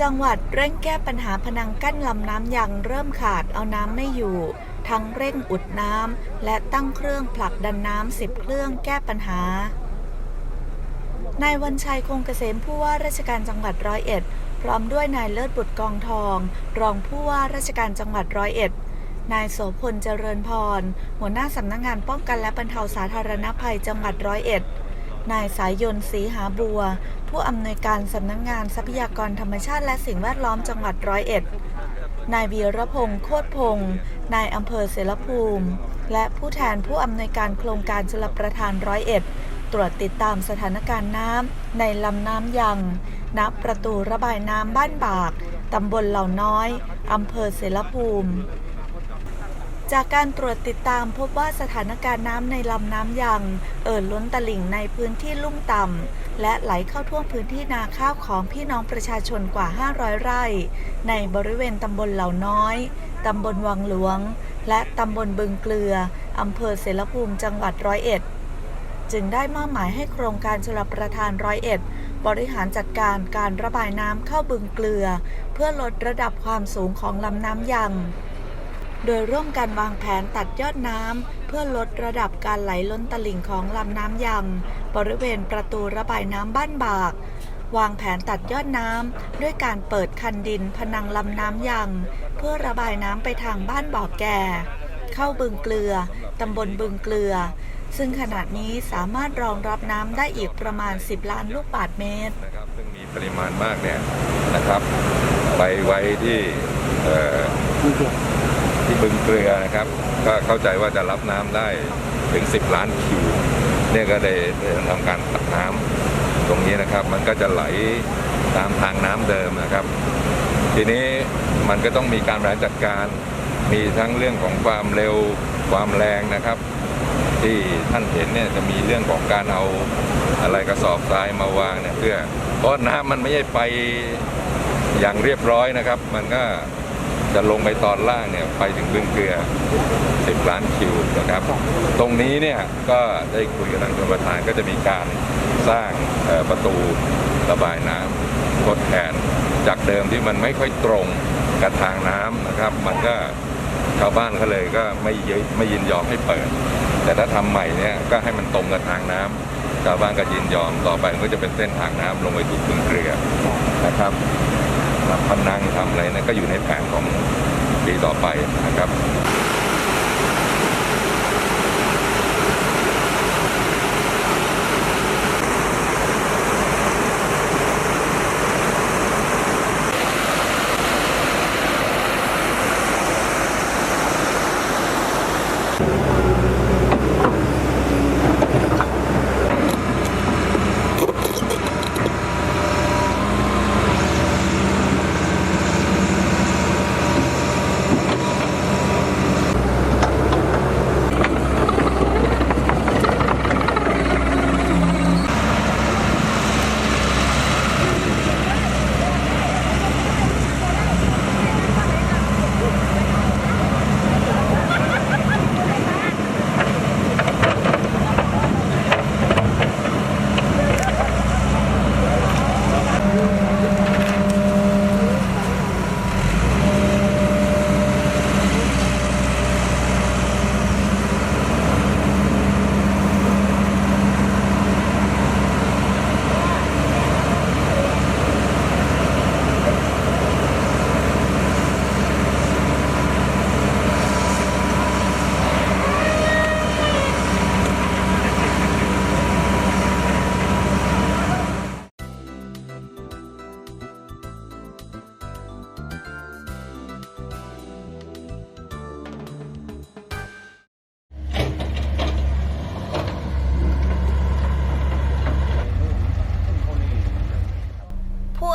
จังหวัดเร่งแก้ปัญหาพนังกั้นลำน้ำยังเริ่มขาดเอาน้ำไม่อยู่ ทั้งเร่งอุดน้ำและตั้งเครื่องผลักดันน้ำสิบเครื่องแก้ปัญหานายวันชัยคงเกษมผู้ว่าราชการจังหวัดร้อยเอ็ด พร้อมด้วยนายเลิศบุตรกองทอง รองผู้ว่าราชการจังหวัดร้อยเอ็ดนายโสพลเจริญพร หัวหน้าสำนักงงานป้องกันและบรรเทาสาธารณภัยจังหวัดร้อยเอ็ด นายสายยนต์ศรีหาบัว ผู้อำนวยการสำนักงงานทรัพยากรธรรมชาติและสิ่งแวดล้อมจังหวัดร้อยเอ็ด นายวีรพงษ์โคตรพงษ์นายอำเภอเสรภูมิ และผู้แทนผู้อำนวยการโครงการชลประทานร้อยเอ็ด ตรวจติดตามสถานการณ์น้ำในลำน้ำยังณประตูระบายน้ำบ้านบากตำบลเหล่าน้อยอำเภอเสรภูมิ จากการตรวจติดตามพบว่าสถานการณ์น้ำในลำน้ำยัง เอ่อล้นตลิ่งในพื้นที่ลุ่มต่ำและไหลเข้าท่วมพื้นที่นาข้าวของพี่น้องประชาชนกว่า 500 ไร่ ในบริเวณตำบลเหล่าน้อย ตำบลวังหลวง และตำบลบึงเกลือ อำเภอเสรภูมิจังหวัดร้อยเอ็ด จึงได้มอบหมายให้โครงการชลประทานร้อยเอ็ดบริหารจัดการการระบายน้ำเข้าบึงเกลือ เพื่อลดระดับความสูงของลำน้ำยัง โดยร่วมกันวางแผนตัดยอดน้ำเพื่อลดระดับการไหลล้นตลิ่งของลำน้ำยังบริเวณประตูระบายน้ำบ้านบาก วางแผนตัดยอดน้ำด้วยการเปิดคันดินพนังลำน้ำยังเพื่อระบายน้ำไปทางบ้านบ่อแก่ เข้าบึงเกลือตำบลบึงเกลือ ซึ่งขณะนี้สามารถรองรับน้ำได้อีกประมาณ 10 ล้านลูกบาศก์เมตรนะครับซึ่งมีปริมาณมากเนี่ยนะครับ ไปไว้ที่ บึงเกลือนะครับ ก็เข้าใจว่าจะรับน้ำได้ถึง 10 ล้านคิว เนี่ยก็ได้ทำการตัดน้ำตรงนี้นะครับ มันก็จะไหลตามทางน้ำเดิมนะครับ ทีนี้มันก็ต้องมีการบริหารจัดการมีทั้งเรื่องของความเร็วความแรงนะครับ ที่ท่านเห็นเนี่ยจะมีเรื่องของการเอาอะไรกระสอบทรายมาวางเนี่ยเพื่อเพราะน้ำมันไม่ใช่ไปอย่างเรียบร้อยนะครับ มันก็ จะลงไปตอนล่างเนี่ยไปถึงบึงเกลือ 10 ล้านคิวนะครับ ตรงนี้เนี่ยก็ได้คุยกับทางชลประทานก็จะมีการสร้างประตูระบายน้ำทดแทนจากเดิมที่มันไม่ค่อยตรงกับทางน้ำนะครับ มันก็ชาวบ้านเขาเลยก็ไม่ยไม่ยินยอมให้เปิด แต่ถ้าทำใหม่เนี่ยก็ให้มันตรงกับทางน้ำชาวบ้านก็ยินยอมต่อไปมันก็จะเป็นเส้นทางน้ำลงไปถูกบึงเกลือนะครับ ทำพนังทำอะไรนะก็อยู่ในแผนของปีต่อไปนะครับ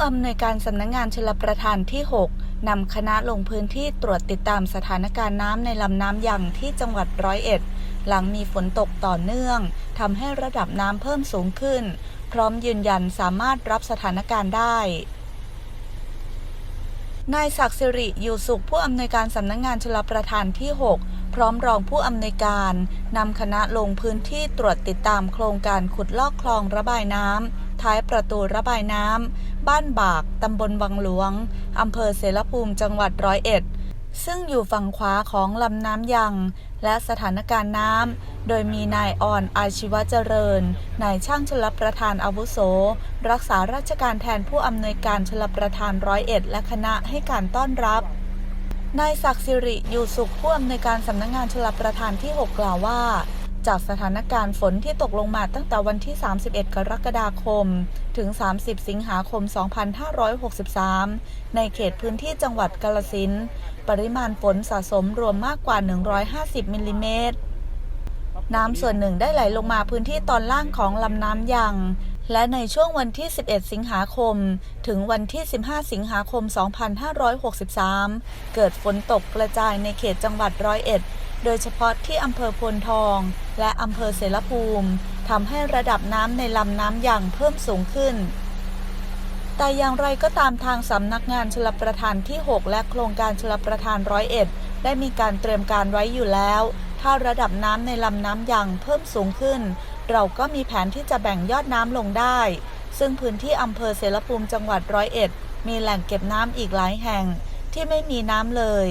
อำนวยการสำนักงงานชลประทานที่ 6 นำคณะลงพื้นที่ตรวจติดตามสถานการณ์น้ำในลำน้ำยังที่จังหวัดร้อยเอ็ด หลังมีฝนตกต่อเนื่องทำให้ระดับน้ำเพิ่มสูงขึ้น พร้อมยืนยันสามารถรับสถานการณ์ได้นายศักดิ์สิริอยู่สุขผู้อำนวยการสำนักงงานชลประทานที่ 6 พร้อมรองผู้อำนวยการนำคณะลงพื้นที่ตรวจติดตามโครงการขุดลอกคลองระบายน้ำ ท้ายประตูระบายน้ำ บ้านบาก ตำบลวังหลวง อำเภอเสรภูมิ จังหวัดร้อยเอ็ด ซึ่งอยู่ฝั่งขวาของลำน้ำยัง และสถานการณ์น้ำ โดยมีนายอ่อนอาชีวะเจริญ นายช่างชลประทานอาวุโส รักษาราชการแทนผู้อำนวยการชลประทานร้อยเอ็ด และคณะให้การต้อนรับนายศักดิ์สิริอยู่สุขผู้อำนวยการสำนักงงานชลประทานที่ 6 กล่าวว่า จากสถานการณ์ฝนที่ตกลงมาตั้งแต่วันที่ 31 กรกฎาคม ถึง 30 สิงหาคม 2563 ในเขตพื้นที่จังหวัดกาลสิณ์ปริมาณฝนสะสมรวมมากกว่า 150 มิลลิเมตร น้ำส่วนหนึ่งได้ไหลลงมาพื้นที่ตอนล่างของลำน้ำยัง และในช่วงวันที่ 11 สิงหาคม ถึงวันที่ 15 สิงหาคม 2563 เกิดฝนตกกระจายในเขตจังหวัดร้อยเอ็ด โดยเฉพาะที่อำเภอพลทอง และอำเภอเสรภูมิทำให้ระดับน้ำในลำน้ำยังเพิ่มสูงขึ้น แต่อย่างไรก็ตามทางสำนักงานชลประทานที่ 6 และโครงการชลประทานร้อยเอ็ดได้มีการเตรียมการไว้อยู่แล้ว ถ้าระดับน้ำในลำน้ำยังเพิ่มสูงขึ้น เราก็มีแผนที่จะแบ่งยอดน้ำลงได้ ซึ่งพื้นที่อำเภอเสรภูมิจังหวัดร้อยเอ็ดมีแหล่งเก็บน้ำอีกหลายแห่งที่ไม่มีน้ำเลย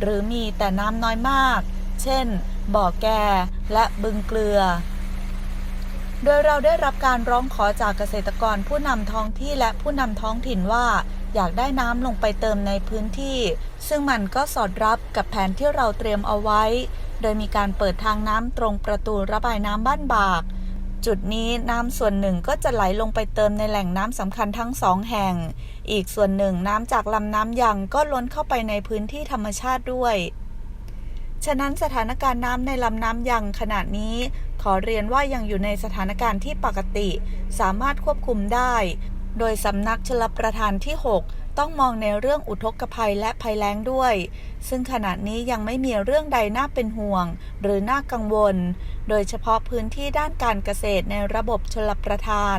หรือมีแต่น้ำน้อยมาก เช่น บ่อแก่และบึงเกลือ โดยเราได้รับการร้องขอจากเกษตรกรผู้นำท้องที่และผู้นำท้องถิ่นว่า อยากได้น้ำลงไปเติมในพื้นที่ ซึ่งมันก็สอดรับกับแผนที่เราเตรียมเอาไว้ โดยมีการเปิดทางน้ำตรงประตูระบายน้ำบ้านบาก จุดนี้น้ำส่วนหนึ่งก็จะไหลลงไปเติมในแหล่งน้ำสำคัญทั้งสองแห่ง อีกส่วนหนึ่งน้ำจากลำน้ำยังก็ล้นเข้าไปในพื้นที่ธรรมชาติด้วย ฉะนั้นสถานการณ์น้ำในลำน้ำยังขณะนี้ ขอเรียนว่ายังอยู่ในสถานการณ์ที่ปกติ สามารถควบคุมได้ โดยสำนักชลประทานที่ 6 ต้องมองในเรื่องอุทกภัยและภัยแล้งด้วย ซึ่งขณะนี้ยังไม่มีเรื่องใดน่าเป็นห่วง หรือน่ากังวล โดยเฉพาะพื้นที่ด้านการเกษตรในระบบชลประทาน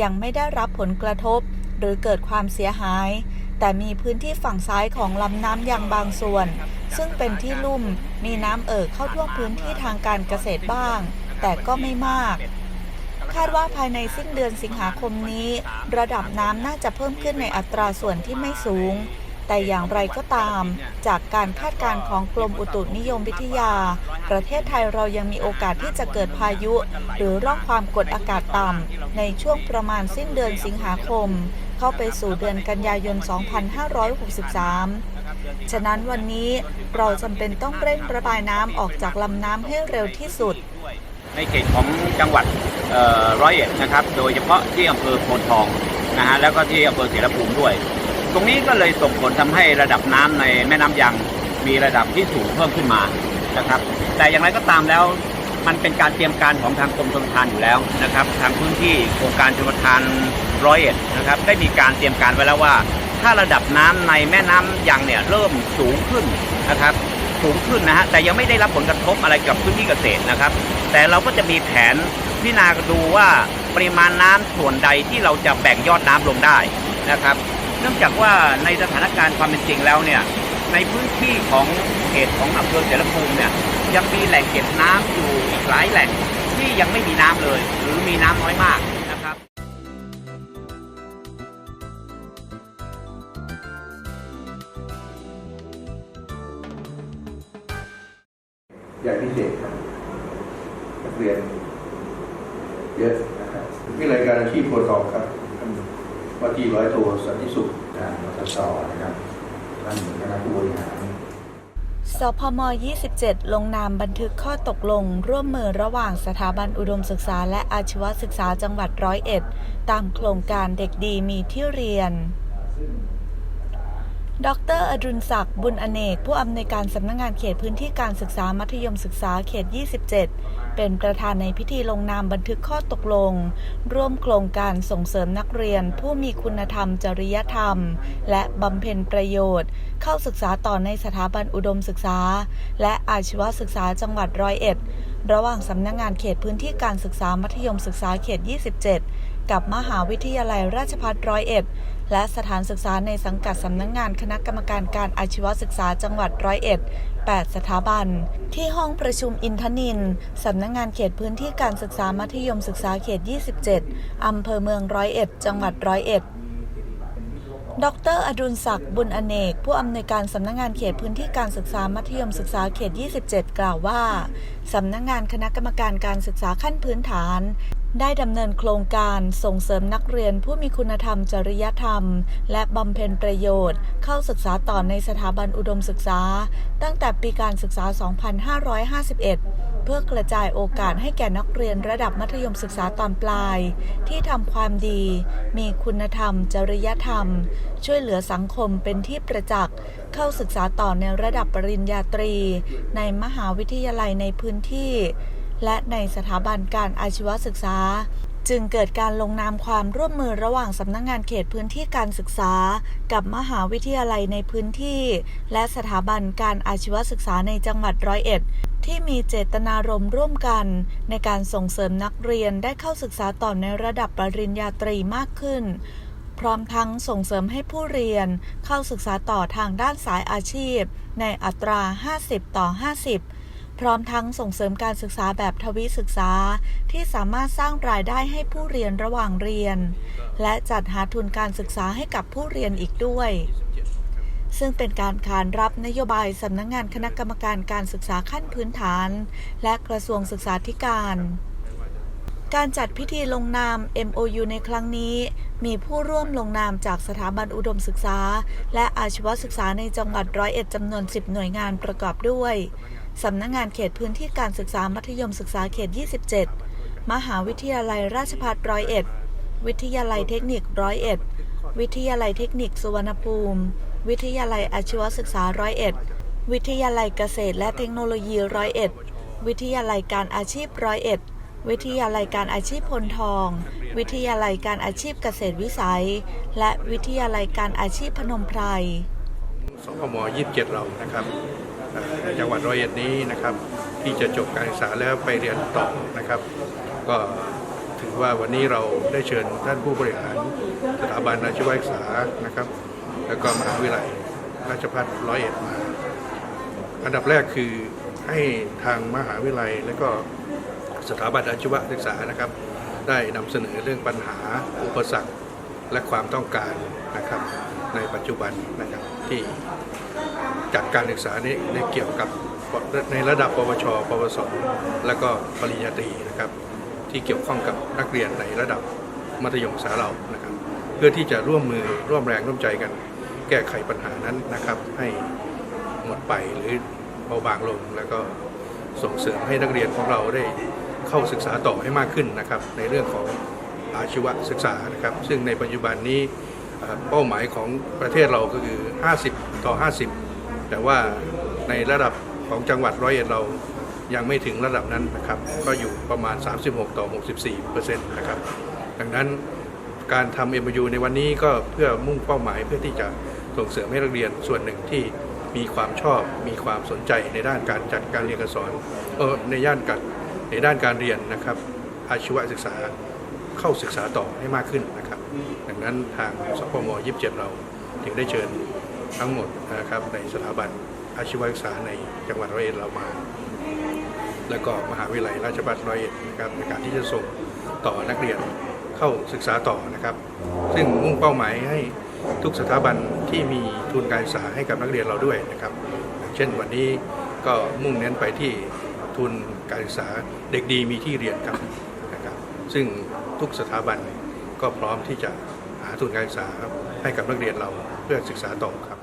ยังไม่ได้รับผลกระทบ หรือเกิดความเสียหาย แต่มีพื้นที่ฝั่งซ้ายของลำน้ำยังบางส่วน ซึ่งเป็นที่ลุ่มมีน้ำเอ่อเข้าท่วมพื้นที่ทางการเกษตรบ้าง แต่ก็ไม่มาก คาดว่าภายในสิ้นเดือนสิงหาคมนี้ ระดับน้ำน่าจะเพิ่มขึ้นในอัตราส่วนที่ไม่สูง แต่อย่างไรก็ตาม จากการคาดการณ์ของกรมอุตุนิยมวิทยา ประเทศไทยเรายังมีโอกาสที่จะเกิดพายุ หรือร่องความกดอากาศต่ำในช่วงประมาณสิ้นเดือนสิงหาคม เข้าไปสู่เดือนกันยายน 2563 ฉะนั้นวันนี้เราจำเป็นต้องเร่งระบายน้ำออกจากลำน้ำให้เร็วที่สุด ในเขตของจังหวัดเอ่อร้อยเอ็ดนะครับ โดยเฉพาะที่อำเภอโพนทองนะฮะแล้วก็ที่อำเภอเสรภูมิด้วย ตรงนี้ก็เลยส่งผลทำให้ระดับน้ำในแม่น้ำยังมีระดับที่สูงเพิ่มขึ้นมานะครับ แต่อย่างไรก็ตามแล้ว มันเป็นการเตรียมการของทางกรมชลประทานอยู่แล้วนะครับ ทางพื้นที่โครงการชลประทานร้อยเอ็ดนะครับ ได้มีการเตรียมการไว้แล้วว่า ถ้าระดับน้ำในแม่น้ำยังเนี่ยเริ่มสูงขึ้นนะครับ สูงขึ้นนะฮะแต่ยังไม่ได้รับผลกระทบอะไรกับพื้นที่เกษตรนะครับ แต่เราก็จะมีแผนพิจารณาดูว่าปริมาณน้ำส่วนใดที่เราจะแบ่งยอดน้ำลงได้นะครับ เนื่องจากว่าในสถานการณ์ความเป็นจริงแล้วเนี่ยในพื้นที่ของเขตของอำเภอเสรภูมิเนี่ยยังมีแหล่งเก็บน้ำอยู่อีกหลายแหล่งที่ยังไม่มีน้ำเลย หรือมีน้ำน้อยมาก ใหญ่พิเศษครับนักเรียนเยอะนะครับวิทยายการอาชีพโพทองครับท่านว่าที่ร้อยโทสันติสุขการมทศนะครับท่านคณะผู้บริหารสพม 27 ลงนามบันทึกข้อตกลง ร่วมมือระหว่างสถาบันอุดมศึกษา และอาชีวศึกษาจังหวัดร้อยเอ็ด ตามโครงการเด็กดีมีที่เรียน ดรอดุลศักดิ์บุญอเนก ผู้อำนวยการสำนักงงานเขตพื้นที่การศึกษามัธยมศึกษาเขต 27 เป็นประธานในพิธีลงนามบันทึกข้อตกลง ร่วมโครงการส่งเสริมนักเรียน ผู้มีคุณธรรมจริยธรรม และบำเพ็ญประโยชน์ เข้าศึกษาต่อในสถาบันอุดมศึกษา และอาชีวศึกษาจังหวัดร้อยเอ็ด ระหว่างสำนักงงานเขตพื้นที่การศึกษามัธยมศึกษาเขต 27 กับมหาวิทยาลัยราชภัฏร้อยเอ็ด และสถานศึกษาในสังกัดสำนักงงานคณะกรรมการการอาชีวศึกษาจังหวัดร้อยเอ็ด 8 สถาบัน ที่ห้องประชุมอินทนินสำนักงงานเขตพื้นที่การศึกษามัธยมศึกษาเขต 27 อำเภอเมืองร้อยเอ็ด จังหวัดร้อยเอ็ด ดรอดุลศักดิ์บุญอเนก ผู้อำนวยการสำนักงงานเขตพื้นที่การศึกษามัธยมศึกษาเขต 27 กล่าวว่าสำนักงงานคณะกรรมการการศึกษาขั้นพื้นฐานได้ดำเนินโครงการส่งเสริมนักเรียนผู้มีคุณธรรมจริยธรรม และบำเพ็ญประโยชน์ เข้าศึกษาต่อในสถาบันอุดมศึกษา ตั้งแต่ปีการศึกษา 2551 พื่อกระจายโอกาสให้แก่นักเรียนระดับมัธยมศึกษาตอนปลาย ที่ทำความดี มีคุณธรรม จริยธรรม ช่วยเหลือสังคมเป็นที่ประจักษ์ เข้าศึกษาต่อในระดับปริญญาตรี ในมหาวิทยาลัยในพื้นที่ และในสถาบันการอาชีวศึกษา จึงเกิดการลงนามความร่วมมือระหว่างสำนักงงานเขตพื้นที่การศึกษา กับมหาวิทยาลัยในพื้นที่ และสถาบันการอาชีวศึกษาในจังหวัดร้อยเอ็ดที่มีเจตนารมณ์ร่วมกัน ในการส่งเสริมนักเรียนได้เข้าศึกษาต่อในระดับปริญญาตรีมากขึ้น พร้อมทั้งส่งเสริมให้ผู้เรียน เข้าศึกษาต่อทางด้านสายอาชีพ ในอัตรา 50 ต่อ 50 พร้อมทั้งส่งเสริมการศึกษาแบบทวิศึกษา ที่สามารถสร้างรายได้ให้ผู้เรียนระหว่างเรียน และจัดหาทุนการศึกษาให้กับผู้เรียนอีกด้วย ซึ่งเป็นการขานรับนโยบายสำนักงงานคณะกรรมการการศึกษาขั้นพื้นฐาน และกระทรวงศึกษาธิการการจัดพิธีลงนาม MOU ในครั้งนี้ มีผู้ร่วมลงนามจากสถาบันอุดมศึกษา และอาชีวศึกษาในจังหวัดร้อยเอ็ดจำนวน 10 หน่วยงานประกอบด้วย สำนักงงานเขตพื้นที่การศึกษามัธยมศึกษาเขต 27 มหาวิทยาลัยราชภัฏร้อยเอ็ด วิทยาลัยเทคนิคร้อยเอ็ด วิทยาลัยเทคนิคสุวรรณภูมิ วิทยาลัยอาชีวศึกษาร้อยเอ็ด วิทยาลัยเกษตรและเทคโนโลยีร้อยเอ็ด วิทยาลัยการอาชีพร้อยเอ็ด วิทยาลัยการอาชีพพลทอง วิทยาลัยการอาชีพเกษตรวิสัย และวิทยาลัยการอาชีพพนมไพรสพม27 เรานะครับ จังหวัดร้อยเอ็ดนี้นะครับ ที่จะจบการศึกษาแล้วไปเรียนต่อนะครับ ก็ถือว่าวันนี้เราได้เชิญท่านผู้บริหารสถาบันอาชีวศึกษานะครับ แล้วก็มหาวิทยาลัยราชภัฏร้อยเอ็ดมา อันดับแรกคือให้ทางมหาวิทยาลัยและก็สถาบันอาชีวศึกษานะครับ ได้นำเสนอเรื่องปัญหาอุปสรรคและความต้องการนะครับในปัจจุบันนะครับที่ จัดการศึกษานี้ในเกี่ยวกับในระดับปวช ปวส และก็ปริญญาตรีนะครับที่เกี่ยวข้องกับนักเรียนในระดับมัธยมศึกษาเรานะครับ เพื่อที่จะร่วมมือร่วมแรงร่วมใจกัน แก้ไขปัญหานั้นนะครับ ให้หมดไปหรือเบาบางลง แล้วก็ส่งเสริมให้นักเรียนของเราได้เข้าศึกษาต่อให้มากขึ้นนะครับ ในเรื่องของอาชีวศึกษานะครับ ซึ่งในปัจจุบันนี้เอ่อเป้าหมายของประเทศเราก็คือ 50 ต่อ 50 แต่ว่าในระดับของจังหวัดร้อยเอ็ดเรายังไม่ถึงระดับนั้นนะครับ ก็อยู่ประมาณ 36 ต่อ 64เปอร์เซ็นต์นะครับ ดังนั้นการทำ MOU ในวันนี้ก็เพื่อมุ่งเป้าหมายเพื่อที่จะส่งเสริมให้นักเรียนส่วนหนึ่งที่มีความชอบมีความสนใจในด้านการจัดการเรียนการสอนเออในย่านการในด้านการเรียนนะครับ อาชีวศึกษาเข้าศึกษาต่อให้มากขึ้นนะครับ ดังนั้นทางสพม 27 เราจึงได้เชิญ ทั้งหมดนะครับในสถาบันอาชีวศึกษาในจังหวัดร้อยเอ็ดเรามา แล้วก็มหาวิทยาลัยราชภัฏร้อยเอ็ดนะครับในการที่จะส่งต่อนักเรียนเข้าศึกษาต่อนะครับ ซึ่งมุ่งเป้าหมายให้ทุกสถาบันที่มีทุนการศึกษาให้กับนักเรียนเราด้วยนะครับ เช่นวันนี้ก็มุ่งเน้นไปที่ทุนการศึกษาเด็กดีมีที่เรียนครับนะครับ ซึ่งทุกสถาบันก็พร้อมที่จะหาทุนการศึกษาให้กับนักเรียนเราเพื่อศึกษาต่อครับ